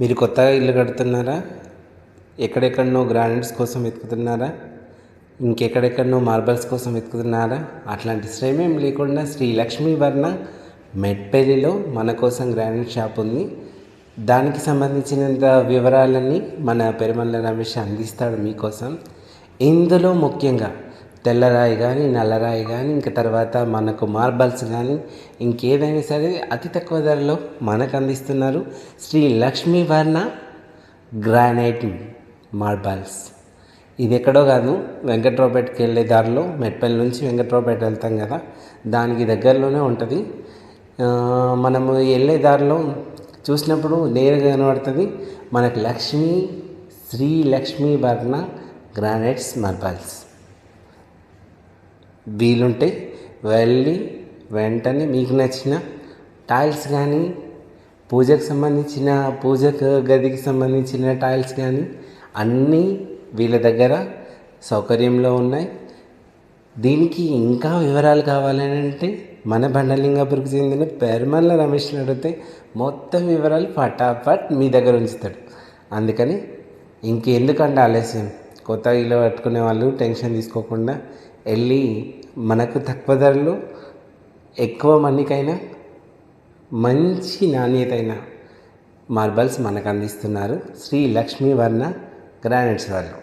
మీరు కొత్తగా ఇల్లు కడుతున్నారా? ఎక్కడెక్కడనో గ్రానైట్స్ కోసం వెతుకుతున్నారా? ఇంకెక్కడెక్కడనో మార్బల్స్ కోసం వెతుకుతున్నారా? అట్లాంటి శ్రమ ఏం లేకుండా శ్రీ లక్ష్మీ వర్ణ మెట్పల్లిలో మన కోసం గ్రానైట్ షాప్ ఉంది. దానికి సంబంధించినంత వివరాలన్నీ మన పెరుమల్ల రమేష్ అందిస్తాడు మీకోసం. ఇందులో ముఖ్యంగా తెల్లరాయి కానీ నల్లరాయి కానీ ఇంకా తర్వాత మనకు మార్బల్స్ కానీ ఇంకేదైనా సరే అతి తక్కువ ధరలో మనకు అందిస్తున్నారు శ్రీ లక్ష్మీ వర్ణ గ్రానైట్ మార్బల్స్. ఇది ఎక్కడో కాదు వెంకట్రావుపేటకి వెళ్ళే దారిలో మెట్పల్లి నుంచి వెంకట్రావుపేట వెళ్తాం కదా దానికి దగ్గరలోనే ఉంటుంది. మనము వెళ్ళే దారిలో చూసినప్పుడు నేరుగా కనబడుతుంది మనకు లక్ష్మీ శ్రీ లక్ష్మీ వర్ణ గ్రానైట్స్ మార్బల్స్. వీలుంటే వెళ్ళి వెంటనే మీకు నచ్చిన టైల్స్ కానీ పూజకు సంబంధించిన పూజకు గదికి సంబంధించిన టైల్స్ కానీ అన్నీ వీళ్ళ దగ్గర సౌకర్యంలో ఉన్నాయి. దీనికి ఇంకా వివరాలు కావాలని అంటే మన బండలింగాపురికి చెందిన పెరుమల్ల రమేష్ని అడిగితే మొత్తం వివరాలు ఫటాఫట్ మీ దగ్గర ఉంచుతాడు. అందుకని ఇంకెందుకంటే ఆలస్యం? కొత్త ఇల్లు కట్టుకునే వాళ్ళు టెన్షన్ తీసుకోకుండా వెళ్ళి మనకు తక్కువ ధరలు ఎక్కువ మన్నికైనా మంచి నాణ్యత అయిన మార్బల్స్ మనకు అందిస్తున్నారు శ్రీ లక్ష్మీవర్ణ గ్రానైట్స్ వాళ్ళు.